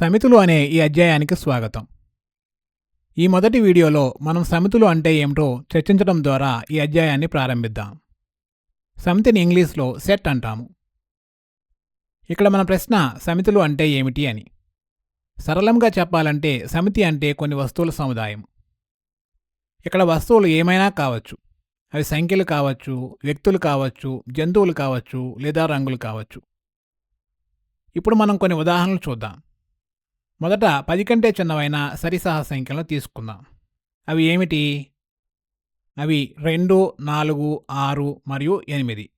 సమితులు అనే ఈ అధ్యాయానికి స్వాగతం. ఈ మొదటి వీడియోలో మనం సమితులు అంటే ఏమిటో చర్చించడం ద్వారా ఈ అధ్యాయాన్ని ప్రారంభిద్దాం. సమితిని ఇంగ్లీష్లో సెట్ అంటాము. ఇక్కడ మన ప్రశ్న సమితులు అంటే ఏమిటి అని. సరళంగా చెప్పాలంటే సమితి అంటే కొన్ని వస్తువుల సముదాయం. ఇక్కడ వస్తువులు ఏమైనా కావచ్చు. అవి సంఖ్యలు కావచ్చు వ్యక్తులు కావచ్చు జంతువులు కావచ్చు లేదా రంగులు కావచ్చు. ఇప్పుడు మనం కొన్ని ఉదాహరణలు చూద్దాం. మొదట పది కంటే చిన్నవైన సరిసహ సంఖ్యలను తీసుకుందాం. అవి ఏమిటి? అవి రెండు నాలుగు ఆరు మరియు ఎనిమిది.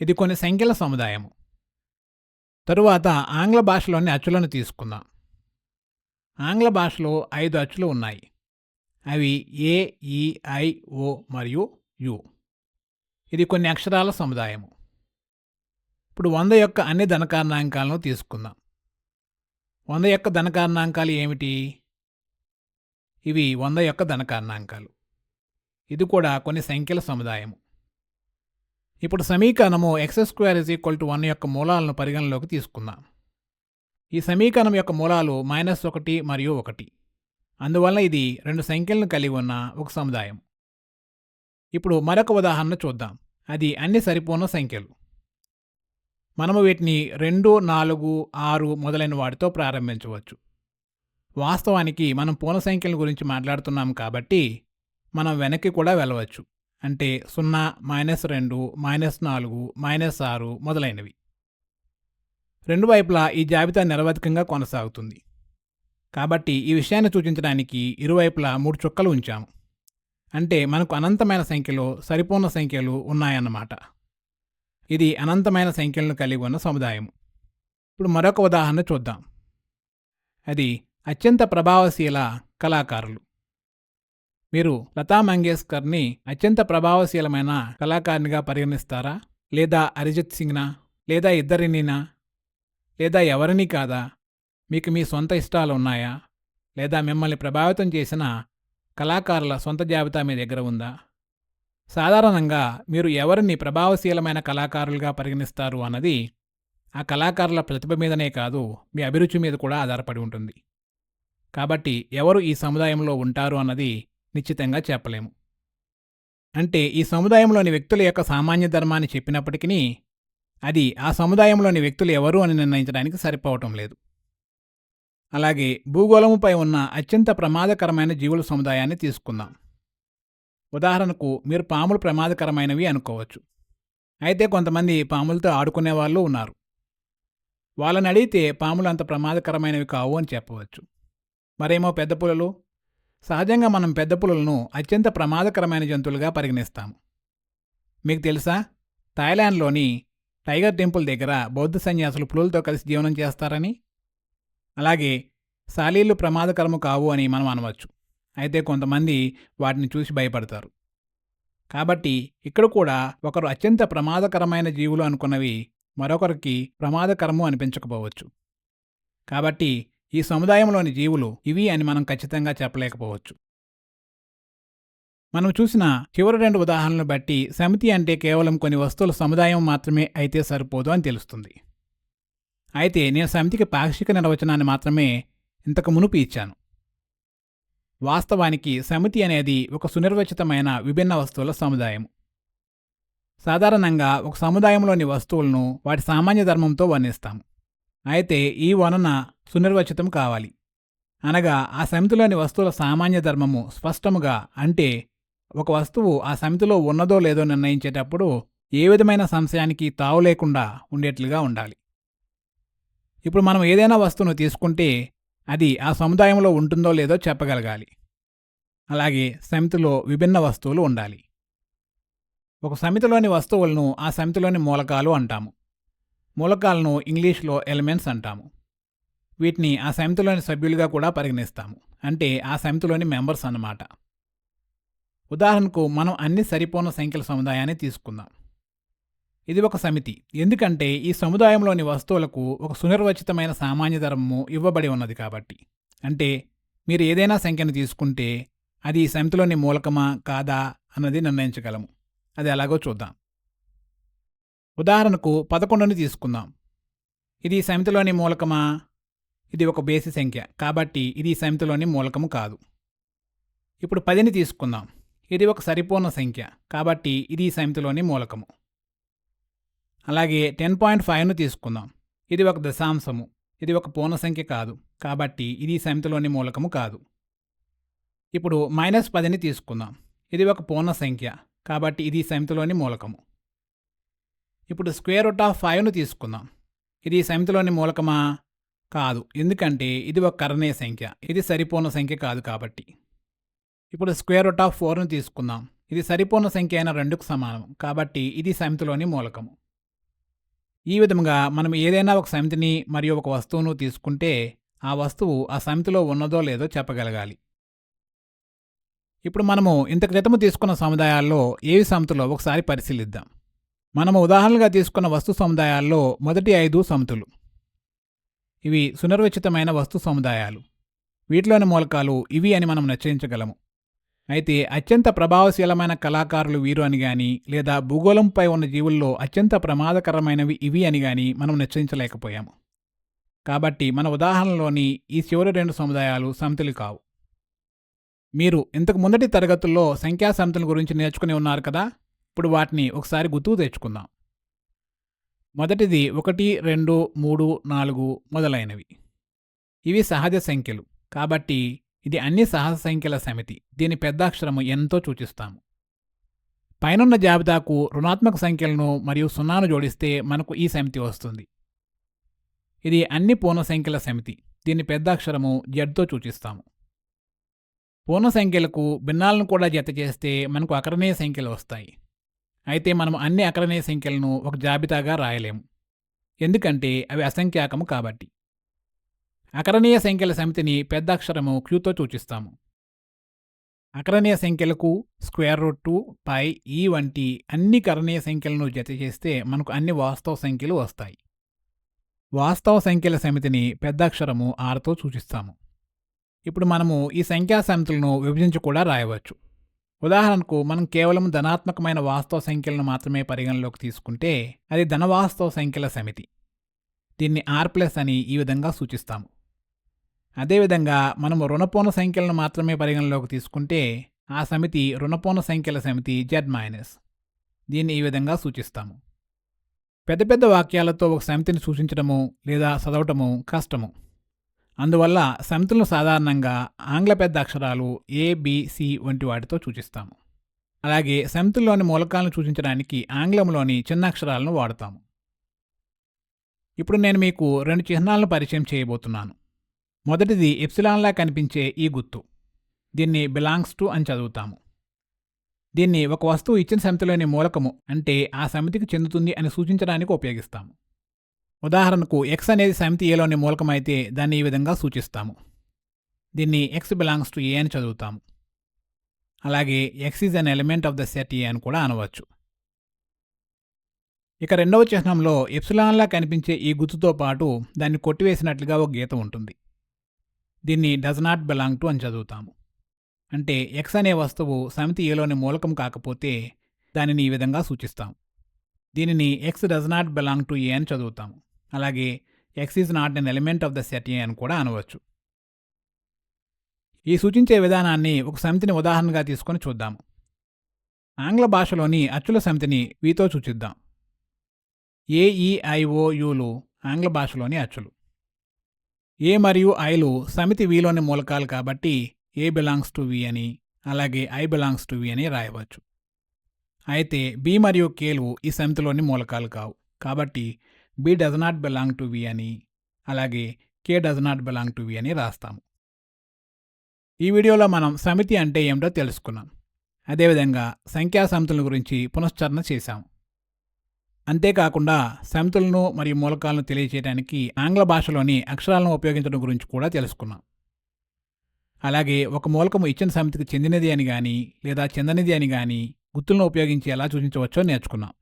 ఇది కొన్ని సంఖ్యల సముదాయము. తరువాత ఆంగ్ల భాషలోని అచ్చులను తీసుకుందాం. ఆంగ్ల భాషలో ఐదు అచ్చులు ఉన్నాయి. అవి ఏ ఈ ఐ ఓ మరియు యు. ఇది కొన్ని అక్షరాల సముదాయము. ఇప్పుడు వంద యొక్క అన్ని ధనకారణాంకాలను తీసుకుందాం. వంద యొక్క ధనకారణాంకాలు ఏమిటి? ఇవి వంద యొక్క ధనకారణాంకాలు. ఇది కూడా కొన్ని సంఖ్యల సముదాయము. ఇప్పుడు సమీకరణము x square is equal to one యొక్క మూలాలను పరిగణలోకి తీసుకుందాం. ఈ సమీకరణం యొక్క మూలాలు మైనస్ ఒకటి మరియు ఒకటి. అందువల్ల ఇది రెండు సంఖ్యలను కలిగి ఉన్న ఒక సముదాయం ఇప్పుడు మరొక ఉదాహరణ చూద్దాం. అది అన్ని సరిపోన సంఖ్యలు. మనము వీటిని రెండు నాలుగు ఆరు మొదలైన వాటితో ప్రారంభించవచ్చు. వాస్తవానికి మనం పూర్ణ సంఖ్యల గురించి మాట్లాడుతున్నాం కాబట్టి మనం వెనక్కి కూడా వెళ్ళవచ్చు. అంటే సున్నా మైనస్ రెండు మైనస్ నాలుగు మైనస్ ఆరు మొదలైనవి. రెండు వైపులా ఈ జాబితా నిరవధికంగా కొనసాగుతుంది. కాబట్టి ఈ విషయాన్ని సూచించడానికి ఇరువైపులా మూడు చుక్కలు ఉంచాము. అంటే మనకు అనంతమైన సంఖ్యలో సరిపూర్ణ సంఖ్యలు ఉన్నాయన్నమాట. ఇది అనంతమైన సంఖ్యలను కలిగి ఉన్న సముదాయం ఇప్పుడు మరొక ఉదాహరణ చూద్దాం. అది అత్యంత ప్రభావశీల కళాకారులు. మీరు లతా మంగేష్కర్ని అత్యంత ప్రభావశీలమైన కళాకారినిగా పరిగణిస్తారా? లేదా అరిజిత్ సింగ్నా? లేదా ఇద్దరినీనా? లేదా ఎవరిని కాదా? మీకు మీ సొంత ఇష్టాలు ఉన్నాయా? లేదా మిమ్మల్ని ప్రభావితం చేసిన కళాకారుల సొంత జాబితా మీ దగ్గర ఉందా? సాధారణంగా మీరు ఎవరిని ప్రభావశీలమైన కళాకారులుగా పరిగణిస్తారు అన్నది ఆ కళాకారుల ప్రతిభ మీదనే కాదు మీ అభిరుచి మీద కూడా ఆధారపడి ఉంటుంది. కాబట్టి ఎవరు ఈ సముదాయంలో ఉంటారు అన్నది నిశ్చితంగా చెప్పలేము. అంటే ఈ సముదాయంలోని వ్యక్తుల యొక్క సామాన్య ధర్మాన్ని చెప్పినప్పటికీ అది ఆ సముదాయంలోని వ్యక్తులు ఎవరు అని నిర్ణయించడానికి సరిపోవటం లేదు. అలాగే భూగోళముపై ఉన్న అత్యంత ప్రమాదకరమైన జీవుల సముదాయాన్ని తీసుకుందాం. ఉదాహరణకు మీరు పాములు ప్రమాదకరమైనవి అనుకోవచ్చు. అయితే కొంతమంది పాములతో ఆడుకునే వాళ్ళు ఉన్నారు. వాళ్ళని అడిగితే పాములు అంత ప్రమాదకరమైనవి కావు అని చెప్పవచ్చు. మరేమో పెద్ద పులులు? సహజంగా మనం పెద్ద పులులను అత్యంత ప్రమాదకరమైన జంతువులుగా పరిగణిస్తాము. మీకు తెలుసా? థాయిలాండ్లోని టైగర్ టెంపుల్ దగ్గర బౌద్ధ సన్యాసులు పులులతో కలిసి జీవనం చేస్తారని? అలాగే సాలీలు ప్రమాదకరము కావు అని మనం అనవచ్చు. అయితే కొంతమంది వాటిని చూసి భయపడతారు. కాబట్టి ఇక్కడ కూడా ఒకరు అత్యంత ప్రమాదకరమైన జీవులు అనుకున్నవి మరొకరికి ప్రమాదకరము అనిపించకపోవచ్చు. కాబట్టి ఈ సముదాయంలోని జీవులు ఇవి అని మనం ఖచ్చితంగా చెప్పలేకపోవచ్చు. మనం చూసిన చివరి రెండు ఉదాహరణలు బట్టి సమితి అంటే కేవలం కొన్ని వస్తువుల సముదాయం మాత్రమే అయితే సరిపోదు అని తెలుస్తుంది. అయితే నేను సమితికి పాక్షిక నిర్వచనాన్ని మాత్రమే ఇంతకు మునుపు ఇచ్చాను. వాస్తవానికి సమితి అనేది ఒక సునిర్వచితమైన విభిన్న వస్తువుల సముదాయం సాధారణంగా ఒక సముదాయంలోని వస్తువులను వాటి సామాన్య ధర్మంతో వర్ణిస్తాం అయితే ఈ వనన సునిర్వచితం కావాలి. అనగా ఆ సమితిలోని వస్తువుల సామాన్య ధర్మము స్పష్టముగా అంటే ఒక వస్తువు ఆ సమితిలో ఉన్నదో లేదో నిర్ణయించేటప్పుడు ఏ విధమైన సంశయానికి తావు లేకుండా ఉండేట్లుగా ఉండాలి. ఇప్పుడు మనం ఏదైనా వస్తువును తీసుకుంటే అది ఆ సముదాయంలో ఉంటుందో లేదో చెప్పగలగాలి. అలాగే సమితిలో విభిన్న వస్తువులు ఉండాలి. ఒక సమితిలోని వస్తువులను ఆ సమితిలోని మూలకాలు అంటాము. మూలకాలను ఇంగ్లీష్లో ఎలిమెంట్స్ అంటాము. వీటిని ఆ సమితిలోని సభ్యులుగా కూడా పరిగణిస్తాము. అంటే ఆ సమితిలోని మెంబర్స్ అన్నమాట. ఉదాహరణకు మనం అన్ని సరిపోన సంఖ్యల సముదాయాన్ని తీసుకుందాం. ఇది ఒక సమితి. ఎందుకంటే ఈ సముదాయంలోని వస్తువులకు ఒక సునిర్వచితమైన సామాన్య ధర్మము ఇవ్వబడి ఉన్నది కాబట్టి. అంటే మీరు ఏదైనా సంఖ్యను తీసుకుంటే అది ఈ సమితిలోని మూలకమా కాదా అన్నది నిర్ణయించగలము. అది ఎలాగో చూద్దాం. ఉదాహరణకు పదకొండుని తీసుకుందాం. ఇది సమితిలోని మూలకమా? ఇది ఒక బేసి సంఖ్య. కాబట్టి ఇది సమితిలోని మూలకము కాదు. ఇప్పుడు పదిని తీసుకుందాం. ఇది ఒక సరిపోన సంఖ్య. కాబట్టి ఇది సమితిలోని మూలకము. అలాగే టెన్ పాయింట్ ఫైవ్ను తీసుకుందాం. ఇది ఒక దశాంశము. ఇది ఒక పూర్ణ సంఖ్య కాదు. కాబట్టి ఇది ఈ సమితిలోని మూలకము కాదు. ఇప్పుడు మైనస్ పదిని తీసుకుందాం. ఇది ఒక పూర్ణ సంఖ్య. కాబట్టి ఇది ఈ సమితిలోని మూలకము. ఇప్పుడు స్క్వేర్ రూట్ ఆఫ్ ఫైవ్ను తీసుకుందాం. ఇది ఈ సమితిలోని మూలకమా? కాదు. ఎందుకంటే ఇది ఒక కరణీయ సంఖ్య. ఇది సరిపూర్ణ సంఖ్య కాదు కాబట్టి. ఇప్పుడు స్క్వేర్ రూట్ ఆఫ్ ఫోర్ను తీసుకుందాం. ఇది సరిపూర్ణ సంఖ్య అయిన రెండుకు సమానం కాబట్టి ఇది సమితిలోని మూలకము. ఈ విధంగా మనం ఏదైనా ఒక సమితిని మరియు ఒక వస్తువును తీసుకుంటే ఆ వస్తువు ఆ సమితిలో ఉన్నదో లేదో చెప్పగలగాలి. ఇప్పుడు మనము ఇంత క్రితము తీసుకున్న సముదాయాల్లో ఏవి సమితులో ఒకసారి పరిశీలిద్దాం. మనము ఉదాహరణగా తీసుకున్న వస్తు సముదాయాల్లో మొదటి ఐదు సమితులు. ఇవి సునిర్వచితమైన వస్తు సముదాయాలు. వీటిలోని మూలకాలు ఇవి అని మనం నిశ్చయించగలము. అయితే అత్యంత ప్రభావశీలమైన కళాకారులు వీరు అని గాని లేదా భూగోళంపై ఉన్న జీవుల్లో అత్యంత ప్రమాదకరమైనవి ఇవి అని గాని మనం నిశ్చయించలేకపోయాము. కాబట్టి మన ఉదాహరణలోని ఈ చివరి రెండు సముదాయాలు సమితులు కావు. మీరు ఇంతకు ముందటి తరగతుల్లో సంఖ్యా సమితుల గురించి నేర్చుకుని ఉన్నారు కదా? ఇప్పుడు వాటిని ఒకసారి గుర్తుకు తెచ్చుకుందాం. మొదటిది ఒకటి రెండు మూడు నాలుగు మొదలైనవి. ఇవి సహజ సంఖ్యలు. కాబట్టి ఇది అన్ని సహజ సంఖ్యల సమితి. దీని పెద్దాక్షరము ఎంతో సూచిస్తాము. పైనున్న జాబితాకు రుణాత్మక సంఖ్యలను మరియు సున్నాను జోడిస్తే మనకు ఈ సమితి వస్తుంది. ఇది అన్ని పూర్ణ సంఖ్యల సమితి. దీని పెద్దాక్షరము జడ్తో సూచిస్తాము. పూర్ణ సంఖ్యలకు భిన్నాలను కూడా జత చేస్తే మనకు అకరణీయ సంఖ్యలు వస్తాయి. అయితే మనం అన్ని అకరణీయ సంఖ్యలను ఒక జాబితాగా రాయలేము. ఎందుకంటే అవి అసంఖ్యాకము కాబట్టి. అకరణీయ సంఖ్యల సమితిని పెద్ద అక్షరము క్యూతో సూచిస్తాము. అకరణీయ సంఖ్యలకు స్క్వేర్ రూట్ టూ పై ఈ వంటి అన్ని కరణీయ సంఖ్యలను జత చేస్తే మనకు అన్ని వాస్తవ సంఖ్యలు వస్తాయి. వాస్తవ సంఖ్యల సమితిని పెద్ద అక్షరము ఆరుతో సూచిస్తాము. ఇప్పుడు మనము ఈ సంఖ్యా సమితులను విభజించి కూడా రాయవచ్చు. ఉదాహరణకు మనం కేవలం ధనాత్మకమైన వాస్తవ సంఖ్యలను మాత్రమే పరిగణలోకి తీసుకుంటే అది ధనవాస్తవ సంఖ్యల సమితి. దీన్ని ఆర్ ప్లస్ అని ఈ విధంగా సూచిస్తాము. అదేవిధంగా మనము రుణపూర్ణ సంఖ్యలను మాత్రమే పరిగణలోకి తీసుకుంటే ఆ సమితి రుణపూర్ణ సంఖ్యల సమితి జెడ్ మైనస్ దీన్ని ఈ విధంగా సూచిస్తాము. పెద్ద పెద్ద వాక్యాలతో ఒక సమితిని సూచించడము లేదా చదవటము కష్టము. అందువల్ల సమితులను సాధారణంగా ఆంగ్ల పెద్ద అక్షరాలు ఏబిసి వంటి వాటితో సూచిస్తాము. అలాగే సమితుల్లోని మూలకాలను సూచించడానికి ఆంగ్లంలోని చిన్న అక్షరాలను వాడతాము. ఇప్పుడు నేను మీకు రెండు చిహ్నాలను పరిచయం చేయబోతున్నాను. మొదటిది ఎప్సిలాన్లా కనిపించే ఈ గుర్తు. దీన్ని బిలాంగ్స్ టు అని చదువుతాము. దీన్ని ఒక వస్తువు ఇచ్చిన సమితిలోని మూలకము అంటే ఆ సమితికి చెందుతుంది అని సూచించడానికి ఉపయోగిస్తాము. ఉదాహరణకు ఎక్స్ అనేది సమితి ఏలోని మూలకమైతే దాన్ని ఈ విధంగా సూచిస్తాము. దీన్ని ఎక్స్ బిలాంగ్స్ టు ఏ అని చదువుతాము. అలాగే x is an element of the set A అని కూడా అనవచ్చు. ఇక రెండవ చిహ్నంలో ఎప్సిలాన్లా కనిపించే ఈ గుర్తుతో పాటు దాన్ని కొట్టివేసినట్లుగా ఒక గీత ఉంటుంది. దీన్ని డజ్ నాట్ బిలాంగ్ టు అని చదువుతాము. అంటే ఎక్స్ అనే వస్తువు సమితి ఏలోని మూలకం కాకపోతే దానిని ఈ విధంగా సూచిస్తాం. దీనిని x does not belong to A అని చదువుతాము. అలాగే x is not an element of the set A అని కూడా అనవచ్చు. ఈ సూచించే విధానాన్ని ఒక సమితిని ఉదాహరణగా తీసుకొని చూద్దాము. ఆంగ్ల భాషలోని అచ్చుల సమితిని వీతో సూచిద్దాం. ఏఈఐఓయులు ఆంగ్ల భాషలోని అచ్చులు. ఏ మరియు ఐలు సమితి విలోని మూలకాలు కాబట్టి ఏ బిలాంగ్స్ టు వి అని అలాగే ఐ బిలాంగ్స్ టు వి అని రాయవచ్చు. అయితే బి మరియు కేలు ఈ సమితిలోని మూలకాలు కావు. కాబట్టి B does not belong to V అని అలాగే K does not belong to V అని రాస్తాము. ఈ వీడియోలో మనం సమితి అంటే ఏమిటో తెలుసుకున్నాం. అదేవిధంగా సంఖ్యా సమితుల గురించి పునశ్చరణ చేశాము. అంతేకాకుండా సమితులను మరియు మూలకాలను తెలియచేయడానికి ఆంగ్ల భాషలోని అక్షరాలను ఉపయోగించడం గురించి కూడా తెలుసుకున్నాం. అలాగే ఒక మూలకము ఇచ్చిన సమితికి చెందినది అని కానీ లేదా చెందనిది అని కానీ గుర్తులను ఉపయోగించి ఎలా సూచించవచ్చో నేర్చుకున్నాం.